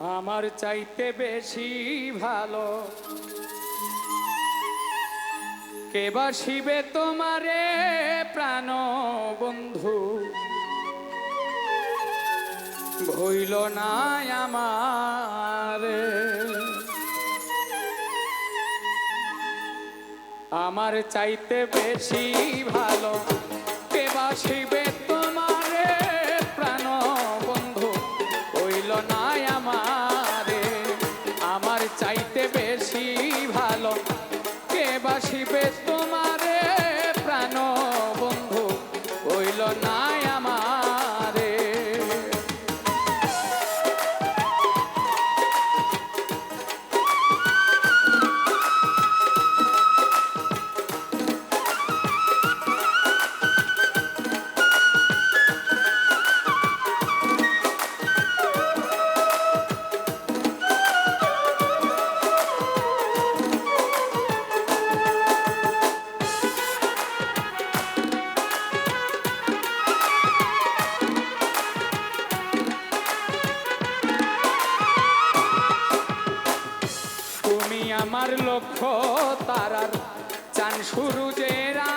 আমার চাইতে বেশি ভালো। কেবা শিবে তোমারে প্রাণ বন্ধু? ভইল না আমার। আমার চাইতে বেশি ভালো। কেবা শিবে চাইতে বেশি। দেখো তারার চান সুরুজেরা।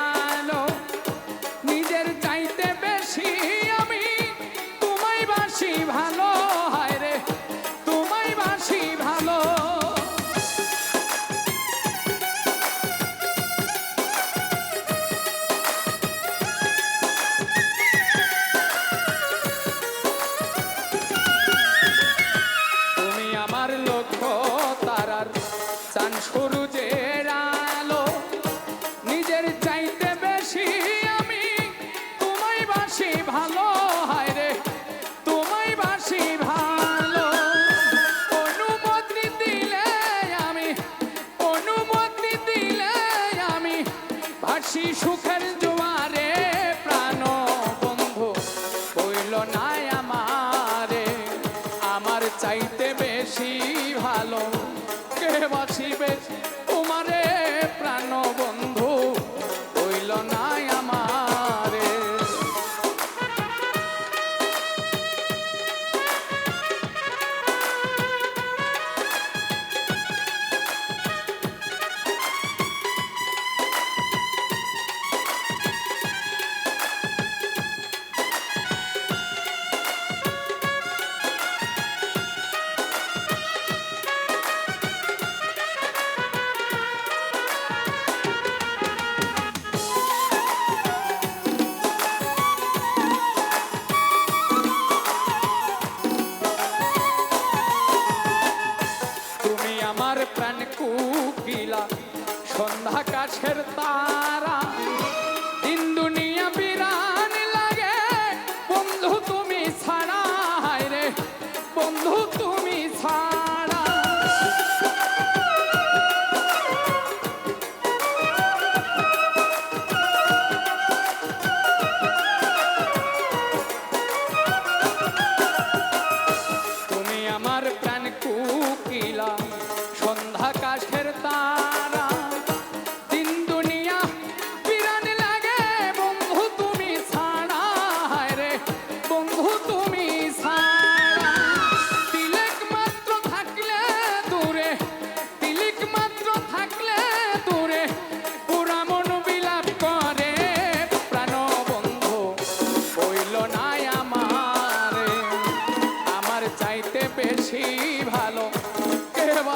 গাছের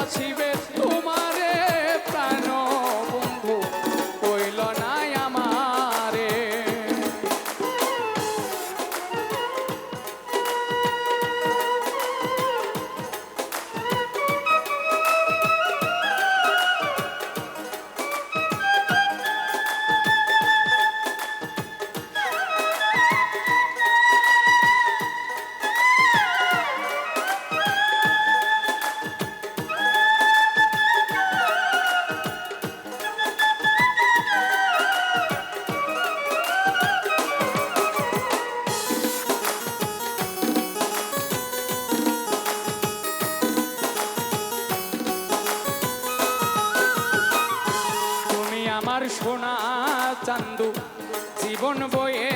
achieve it. সোনা চান্দু জীবন বয়ে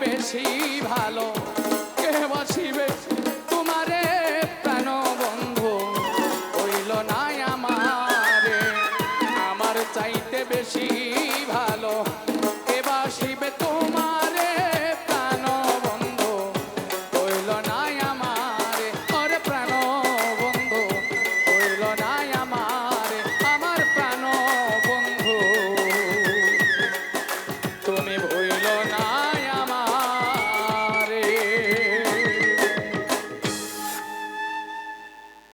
বেশি ভালো কে বাসি বেশি